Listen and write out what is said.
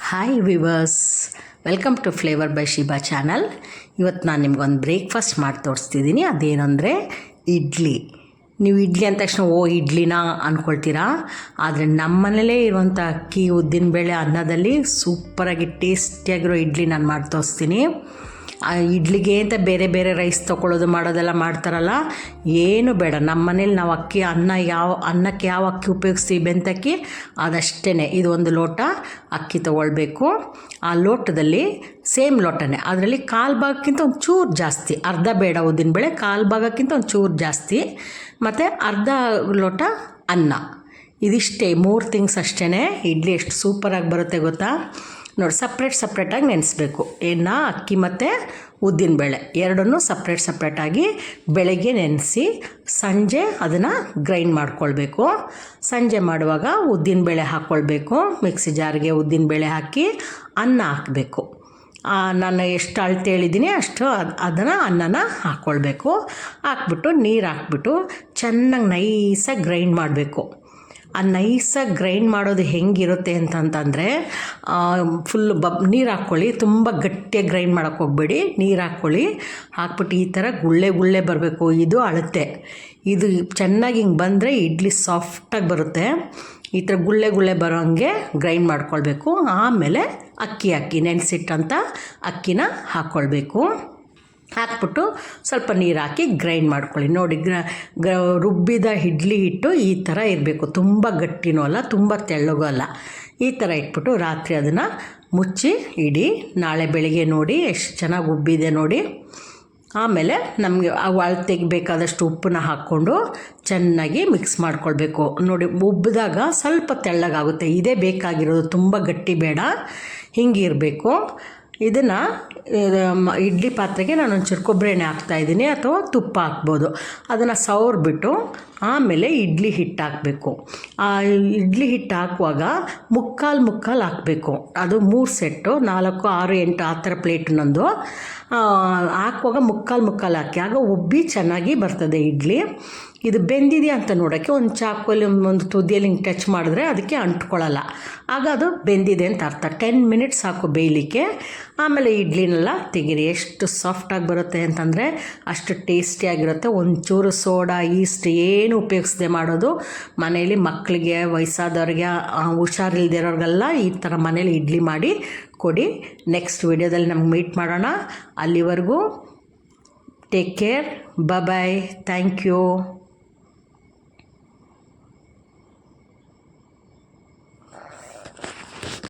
Hi viewers welcome to flavour by Shiba channel ಇವತ್ತು ನಾನು ನಿಮ್ಗೊಂದು ಬ್ರೇಕ್ಫಾಸ್ಟ್ ಮಾಡಿ ತೋರಿಸ್ತಿದ್ದೀನಿ ಅದೇನಂದರೆ ಇಡ್ಲಿ. ನೀವು ಇಡ್ಲಿ ಅಂದ ತಕ್ಷಣ, ಓ, ಇಡ್ಲಿನಾ? ಅಂದ್ಕೊಳ್ತೀರಾ ಆದರೆ ನಮ್ಮ ಮನೇಲೇ ಇರುವಂಥ ಅಕ್ಕಿ ಉದ್ದಿನಬೇಳೆ ಅನ್ನದಲ್ಲಿ ಸೂಪರಾಗಿ ಟೇಸ್ಟಿಯಾಗಿರೋ ಇಡ್ಲಿ ನಾನು ಮಾಡಿ ತೋರಿಸ್ತೀನಿ. ಇಡ್ಲಿಗೆ ಅಂತ ಬೇರೆ ಬೇರೆ ರೈಸ್ ತೊಗೊಳ್ಳೋದು ಮಾಡೋದೆಲ್ಲ ಮಾಡ್ತಾರಲ್ಲ, ಏನು ಬೇಡ. ನಮ್ಮ ಮನೇಲಿ ನಾವು ಅಕ್ಕಿ, ಅನ್ನ ಯಾವ, ಅನ್ನಕ್ಕೆ ಯಾವ ಅಕ್ಕಿ ಉಪಯೋಗಿಸ್ತೀವಿ, ಬೆಂತಕ್ಕಿ ಅದಷ್ಟೇ ಇದು ಒಂದು ಲೋಟ ಅಕ್ಕಿ ತೊಗೊಳ್ಬೇಕು. ಆ ಲೋಟದಲ್ಲಿ ಸೇಮ್ ಲೋಟನೇ. ಅದರಲ್ಲಿ ಕಾಲು ಭಾಗಕ್ಕಿಂತ ಒಂದು ಚೂರು ಜಾಸ್ತಿ, ಅರ್ಧ ಬೇಡ ಉದ್ದಿನಬೇಳೆ ಕಾಲು ಭಾಗಕ್ಕಿಂತ ಒಂದು ಚೂರು ಜಾಸ್ತಿ. ಮತ್ತು ಅರ್ಧ ಲೋಟ ಅನ್ನ. ಇದಿಷ್ಟೇ, ಮೂರು ಥಿಂಗ್ಸ್ ಅಷ್ಟೇ ಇಡ್ಲಿ ಎಷ್ಟು ಸೂಪರಾಗಿ ಬರುತ್ತೆ ಗೊತ್ತಾ? ನೋಡಿ ಸಪ್ರೇಟ್ ಸಪ್ರೇಟಾಗಿ ನೆನೆಸ್ಬೇಕು. ಏನು ಅಕ್ಕಿ ಮತ್ತು ಉದ್ದಿನಬೇಳೆ ಎರಡನ್ನೂ ಸಪ್ರೇಟ್ ಸಪ್ರೇಟಾಗಿ ಬೆಳಗ್ಗೆ ನೆನೆಸಿ ಸಂಜೆ ಅದನ್ನು ಗ್ರೈಂಡ್ ಮಾಡ್ಕೊಳ್ಬೇಕು. ಸಂಜೆ ಮಾಡುವಾಗ ಉದ್ದಿನಬೇಳೆ ಹಾಕ್ಕೊಳ್ಬೇಕು ಮಿಕ್ಸಿ ಜಾರ್ಗೆ ಉದ್ದಿನಬೇಳೆ ಹಾಕಿ ಅನ್ನ ಹಾಕಬೇಕು. ನಾನು ಎಷ್ಟು ಅಳತೆ ಹೇಳಿದ್ದೀನಿ ಅಷ್ಟು ಅದು, ಅದನ್ನು ಅನ್ನನ ಹಾಕ್ಕೊಳ್ಬೇಕು ಹಾಕ್ಬಿಟ್ಟು ನೀರು ಹಾಕ್ಬಿಟ್ಟು ಚೆನ್ನಾಗಿ ನೈಸಾಗಿ ಗ್ರೈಂಡ್ ಮಾಡಬೇಕು. ಆ ನೈಸಾಗಿ ಗ್ರೈಂಡ್ ಮಾಡೋದು ಹೆಂಗಿರುತ್ತೆ ಅಂತಂತಂದರೆ ಫುಲ್ ಬಬ್, ನೀರು ಹಾಕ್ಕೊಳ್ಳಿ, ತುಂಬ ಗಟ್ಟಿಯಾಗಿ ಗ್ರೈಂಡ್ ಮಾಡೋಕ್ಕೆ ಹೋಗಬೇಡಿ. ನೀರು ಹಾಕ್ಕೊಳ್ಳಿ. ಹಾಕ್ಬಿಟ್ಟು ಈ ಥರ ಗುಳ್ಳೆ ಗುಳ್ಳೆ ಬರಬೇಕು. ಇದು ಅಳತೆ. ಇದು ಚೆನ್ನಾಗಿ ಹಿಂಗೆ ಬಂದರೆ ಇಡ್ಲಿ ಸಾಫ್ಟಾಗಿ ಬರುತ್ತೆ. ಈ ಥರ ಗುಳ್ಳೆ ಗುಳ್ಳೆ ಬರೋ ಹಂಗೆ ಗ್ರೈಂಡ್ ಮಾಡ್ಕೊಳ್ಬೇಕು. ಆಮೇಲೆ ಅಕ್ಕಿ ಅಕ್ಕಿ ನೆನೆಸಿಟ್ಟಂಥ ಅಕ್ಕಿನ ಹಾಕ್ಕೊಳ್ಬೇಕು ಹಾಕ್ಬಿಟ್ಟು ಸ್ವಲ್ಪ ನೀರು ಹಾಕಿ ಗ್ರೈಂಡ್ ಮಾಡ್ಕೊಳ್ಳಿ. ನೋಡಿ, ಗ್ರ ಗ ರುಬ್ಬಿದ ಇಡ್ಲಿ ಹಿಟ್ಟು ಈ ಥರ ಇರಬೇಕು. ತುಂಬ ಗಟ್ಟಿನೂ ಅಲ್ಲ, ತುಂಬ ತೆಳ್ಳಗೂ ಅಲ್ಲ. ಈ ಥರ ಇಟ್ಬಿಟ್ಟು ರಾತ್ರಿ ಅದನ್ನು ಮುಚ್ಚಿ ಇಡಿ. ನಾಳೆ ಬೆಳಿಗ್ಗೆ ನೋಡಿ ಎಷ್ಟು ಚೆನ್ನಾಗಿ ಉಬ್ಬಿದೆ ನೋಡಿ. ಆಮೇಲೆ ನಮಗೆ ಆ ಅಳತೆಗೆ ಬೇಕಾದಷ್ಟು ಉಪ್ಪನ್ನ ಹಾಕ್ಕೊಂಡು ಚೆನ್ನಾಗಿ ಮಿಕ್ಸ್ ಮಾಡ್ಕೊಳ್ಬೇಕು. ನೋಡಿ, ಉಬ್ಬಿದಾಗ ಸ್ವಲ್ಪ ತೆಳ್ಳಗಾಗುತ್ತೆ. ಇದೇ ಬೇಕಾಗಿರೋದು. ತುಂಬ ಗಟ್ಟಿ ಬೇಡ. ಹಿಂಗಿರಬೇಕು ಇದನ್ನು ಇಡ್ಲಿ ಪಾತ್ರೆಗೆ ನಾನು ಒಂಚೂರು ಕೊಬ್ಬರಿ ಎಣ್ಣೆ ಹಾಕ್ತಾಯಿದ್ದೀನಿ ಅಥವಾ ತುಪ್ಪ ಹಾಕ್ಬೋದು. ಅದನ್ನು ಸವರ್ಬಿಟ್ಟು ಆಮೇಲೆ ಇಡ್ಲಿ ಹಿಟ್ಟು ಹಾಕಬೇಕು. ಆ ಇಡ್ಲಿ ಹಿಟ್ಟು ಹಾಕುವಾಗ ಮುಕ್ಕಾಲು ಮುಕ್ಕಾಲು ಹಾಕಬೇಕು. ಅದು ಮೂರು ಸೆಟ್ಟು, ನಾಲ್ಕು, ಆರು, ಎಂಟು, ಆ ಥರ ಪ್ಲೇಟ್ನೊಂದು ಹಾಕುವಾಗ ಮುಕ್ಕಾಲು ಮುಕ್ಕಾಲು ಹಾಕಿ. ಆಗ ಉಬ್ಬಿ ಚೆನ್ನಾಗಿ ಬರ್ತದೆ ಇಡ್ಲಿ. ಇದು ಬೆಂದಿದೆಯಾ ಅಂತ ನೋಡೋಕ್ಕೆ ಒಂದು ಚಾಕುಲಿ, ಒಂದು ತುದಿಯಲ್ಲಿ ಹಿಂಗೆ ಟಚ್ ಮಾಡಿದ್ರೆ ಅದಕ್ಕೆ ಅಂಟ್ಕೊಳ್ಳಲ್ಲ. ಆಗ ಅದು ಬೆಂದಿದೆ ಅಂತ ಅರ್ಥ. ಟೆನ್ ಮಿನಿಟ್ಸ್ ಹಾಕು ಬೇಯಲಿಕ್ಕೆ. ಆಮೇಲೆ ಇಡ್ಲಿನೆಲ್ಲ ತೆಗೀರಿ. ಎಷ್ಟು ಸಾಫ್ಟಾಗಿ ಬರುತ್ತೆ ಅಂತಂದರೆ ಅಷ್ಟು ಟೇಸ್ಟಿಯಾಗಿರುತ್ತೆ ಒಂಚೂರು ಸೋಡಾ, ಈಸ್ಟ್ ಏನು ಉಪಯೋಗಿಸದೆ ಮಾಡೋದು? ಮನೇಲಿ ಮಕ್ಕಳಿಗೆ ವಯಸ್ಸಾದವ್ರಿಗೆ ಹುಷಾರಿಲ್ದಿರೋರಿಗೆಲ್ಲ ಈ ಥರ ಮನೇಲಿ ಇಡ್ಲಿ ಮಾಡಿ ಕೊಡಿ. ನೆಕ್ಸ್ಟ್ ವಿಡಿಯೋದಲ್ಲಿ ನಮ್ಗೆ ಮೀಟ್ ಮಾಡೋಣ. ಅಲ್ಲಿವರೆಗೂ take care bye thank you